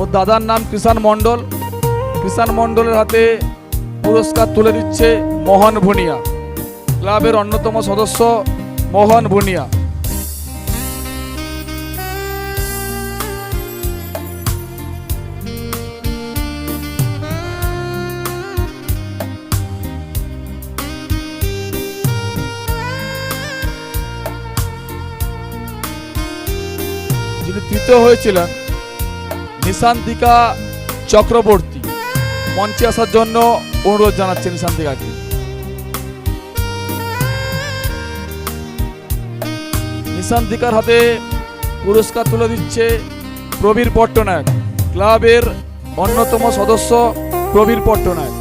ওর দাদার নাম কৃষাণ মণ্ডল। কৃষাণ মণ্ডলের হাতে পুরস্কার তুলে দিচ্ছে মোহন ভুনিয়া। ক্লাবের অন্যতম সদস্য মোহন ভুনিয়া। তৃতীয় হয়েছিলেন নিশান্তিকা চক্রবর্তী। মঞ্চে আসার জন্য অনুরোধ জানাচ্ছে নিশান্তিকাকে। নিশান্তিকার হাতে পুরস্কার তুলে দিচ্ছে প্রবীর পট্টনায়ক। ক্লাবের অন্যতম সদস্য প্রবীর পট্টনায়ক।